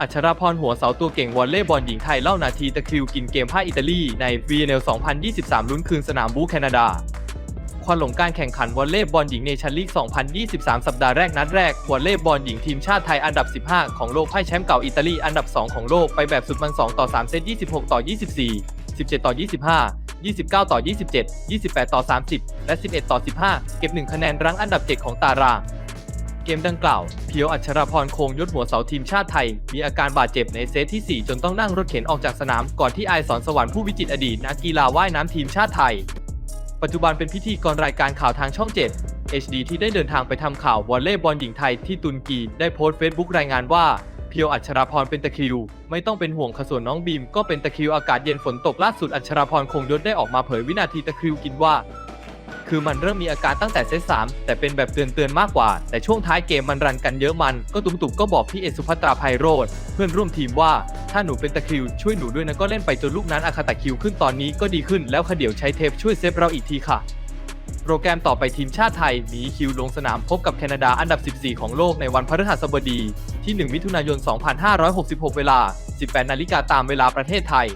อัชราพรหัวเสาตัวเก่งวอลเลย์บอลหญิงไทยเล่านาทีตะคริวกินเกมพ่าอิตาลีใน VNL 2023 ลุ้นคืนสนามบูแคนาดา ควันหลงการแข่งขันวอลเลย์บอลหญิงเนชันลีก 2023 สัปดาห์แรกนัดแรกวอลเลย์บอลหญิงทีมชาติไทยอันดับ 15 ของโลกพ่ายแชมป์เก่าอิตาลีอันดับ 2 ของโลกไปแบบสุดมัน 2 ต่อ 3 เซต 26 ต่อ 24 17 ต่อ 25 29 ต่อ 27 28 ต่อ 30 และ 11 ต่อ 15 เก็บ 1 คะแนนรั้งอันดับ 7 ของตาราง เกมดังกล่าว เพียวอัชราพรคงยศหัวเสาทีมชาติไทย มีอาการบาดเจ็บในเซตที่ 4 จนต้องนั่งรถเข็นออกจากสนาม ก่อนที่ไอสอนสวรรค์ผู้วิจิตรอดีตนักกีฬาว่ายน้ำทีมชาติไทย ปัจจุบันเป็นพิธีกรรายการข่าวทางช่อง 7 HD ที่ได้เดินทางไปทำข่าววอลเลย์บอลหญิงไทยที่ตุรกีได้โพสต์เฟซบุ๊กรายงานว่าเพียวอัชราพรเป็นตะคริว ไม่ต้องเป็นห่วงขส่วนน้องบีมก็เป็นตะคริวอากาศเย็นฝนตกล่าสุดอัชราพรคงยศได้ออกมาเผยวินาทีตะคริวกินว่า คือมันเริ่มมีอาการตั้งแต่เซตสามแต่เป็นแบบเตือนๆมากกว่า แต่ช่วงท้ายเกมมันรันกันเยอะมัน ก็ตุกตุกก็บอกพี่เอสุภัตราไพโรธเพื่อนร่วมทีมว่า ถ้าหนูเป็นตะคริวช่วยหนูด้วยนะก็เล่นไปจนลูกนั้นอาคาตะคริวขึ้นตอนนี้ก็ดีขึ้นแล้วขเดี๋ยวใช้เทปช่วยเซฟเราอีกทีค่ะ โปรแกรมต่อไปทีมชาติไทยมีคิวลงสนามพบกับแคนาดาอันดับ 14 ของโลกในวันพฤหัสบดีที่ 1 มิถุนายน 2566 เวลา 18 นาฬิกาตามเวลาประเทศไทย